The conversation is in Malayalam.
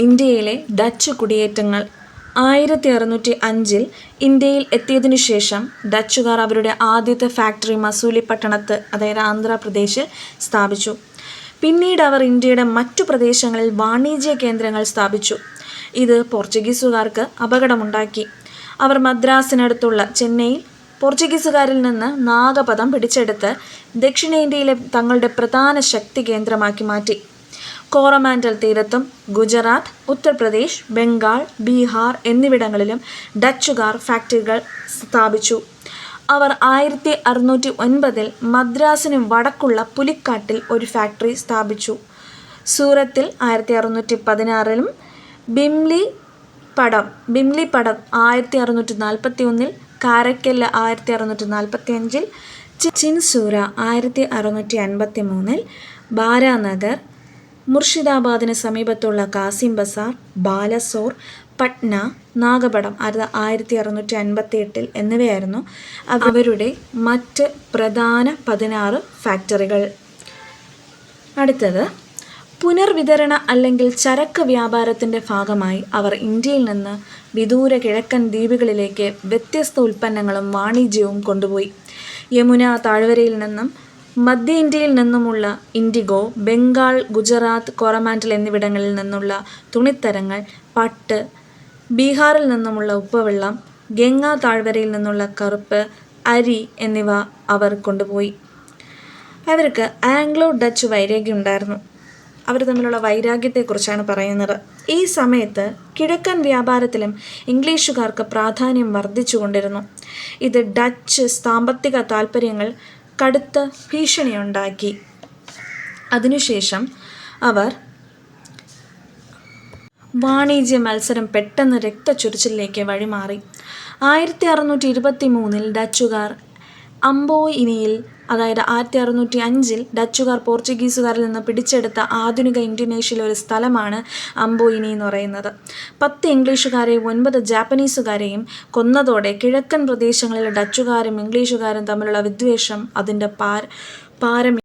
ഇന്ത്യയിലെ ഡച്ച് കുടിയേറ്റങ്ങൾ. ആയിരത്തി അറുന്നൂറ്റി അഞ്ചിൽ ഇന്ത്യയിൽ എത്തിയതിനു ശേഷം ഡച്ചുകാർ അവരുടെ ആദ്യത്തെ ഫാക്ടറി മസൂലി പട്ടണത്ത് അതായത് ആന്ധ്രാപ്രദേശിൽ സ്ഥാപിച്ചു. പിന്നീട് അവർ ഇന്ത്യയുടെ മറ്റു പ്രദേശങ്ങളിൽ വാണിജ്യ കേന്ദ്രങ്ങൾ സ്ഥാപിച്ചു. ഇത് പോർച്ചുഗീസുകാർക്ക് അപകടമുണ്ടാക്കി. അവർ മദ്രാസിനടുത്തുള്ള ചെന്നൈയിൽ പോർച്ചുഗീസുകാരിൽ നിന്ന് നാഗപദം പിടിച്ചെടുത്ത് ദക്ഷിണേന്ത്യയിലെ തങ്ങളുടെ പ്രധാന ശക്തി കേന്ദ്രമാക്കി മാറ്റി. കോറമാൻഡൽ തീരത്തും ഗുജറാത്ത് ഉത്തർപ്രദേശ് ബംഗാൾ ബീഹാർ എന്നിവിടങ്ങളിലും ഡച്ചുകാർ ഫാക്ടറികൾ സ്ഥാപിച്ചു. അവർ ആയിരത്തി അറുന്നൂറ്റി ഒൻപതിൽ മദ്രാസിന് വടക്കുള്ള പുലിക്കാട്ടിൽ ഒരു ഫാക്ടറി സ്ഥാപിച്ചു. സൂറത്തിൽ ആയിരത്തി അറുന്നൂറ്റി പതിനാറിലും ബിംലി പടം ബിംലി പടം ആയിരത്തി അറുന്നൂറ്റി നാൽപ്പത്തി ഒന്നിൽ കാരക്കൽ ആയിരത്തി അറുന്നൂറ്റി നാൽപ്പത്തി അഞ്ചിൽ ചിൻസൂര ആയിരത്തി അറുന്നൂറ്റി അൻപത്തി മൂന്നിൽ ബാരാനഗർ മുർഷിദാബാദിന് സമീപത്തുള്ള കാസിം ബസാർ ബാലസോർ പട്ന നാഗപടം അത് ആയിരത്തി അറുന്നൂറ്റി അൻപത്തി എട്ടിൽ എന്നിവയായിരുന്നു അവരുടെ മറ്റ് പ്രധാന പതിനാറ് ഫാക്ടറികൾ. അടുത്തത് പുനർവിതരണ അല്ലെങ്കിൽ ചരക്ക് വ്യാപാരത്തിന്റെ ഭാഗമായി അവർ ഇന്ത്യയിൽ നിന്ന് വിദൂര കിഴക്കൻ ദ്വീപുകളിലേക്ക് വ്യത്യസ്ത ഉൽപ്പന്നങ്ങളും വാണിജ്യവും കൊണ്ടുപോയി. യമുന താഴ്വരയിൽ നിന്നും മധ്യ ഇന്ത്യയിൽ നിന്നുമുള്ള ഇൻഡിഗോ ബംഗാൾ ഗുജറാത്ത് കോറമാൻഡൽ എന്നിവിടങ്ങളിൽ നിന്നുള്ള തുണിത്തരങ്ങൾ പട്ട് ബീഹാറിൽ നിന്നുമുള്ള ഉപ്പുവെള്ളം ഗംഗാ താഴ്വരയിൽ നിന്നുള്ള കറുപ്പ് അരി എന്നിവ അവർ കൊണ്ടുപോയി. അവർക്ക് ആംഗ്ലോ ഡച്ച് വൈരാഗ്യം ഉണ്ടായിരുന്നു. അവർ തമ്മിലുള്ള വൈരാഗ്യത്തെക്കുറിച്ചാണ് പറയുന്നത്. ഈ സമയത്ത് കിഴക്കൻ വ്യാപാരത്തിലും ഇംഗ്ലീഷുകാർക്ക് പ്രാധാന്യം വർദ്ധിച്ചുകൊണ്ടിരുന്നു. ഇത് ഡച്ച് സാമ്പത്തിക താൽപ്പര്യങ്ങൾ കടുത്ത ഭീഷണിയുണ്ടാക്കി. അതിനുശേഷം അവർ വാണിജ്യ മത്സരം പെട്ടെന്ന് രക്തച്ചൊരിച്ചിലേക്ക് വഴിമാറി. ആയിരത്തി അറുന്നൂറ്റി ഇരുപത്തി മൂന്നിൽ ഡച്ചുകാർ അംബോയിനിയിൽ അതായത് ആയിരത്തി അറുന്നൂറ്റി അഞ്ചിൽ ഡച്ചുകാർ പോർച്ചുഗീസുകാരിൽ നിന്ന് പിടിച്ചെടുത്ത ആധുനിക ഇന്തോനേഷ്യയിലെ ഒരു സ്ഥലമാണ് അംബോയിനി എന്ന് പറയുന്നത്. പത്ത് ഇംഗ്ലീഷുകാരെയും ഒൻപത് ജാപ്പനീസുകാരെയും കൊന്നതോടെ കിഴക്കൻ പ്രദേശങ്ങളിലെ ഡച്ചുകാരും ഇംഗ്ലീഷുകാരും തമ്മിലുള്ള വിദ്വേഷം അതിന്റെ പാര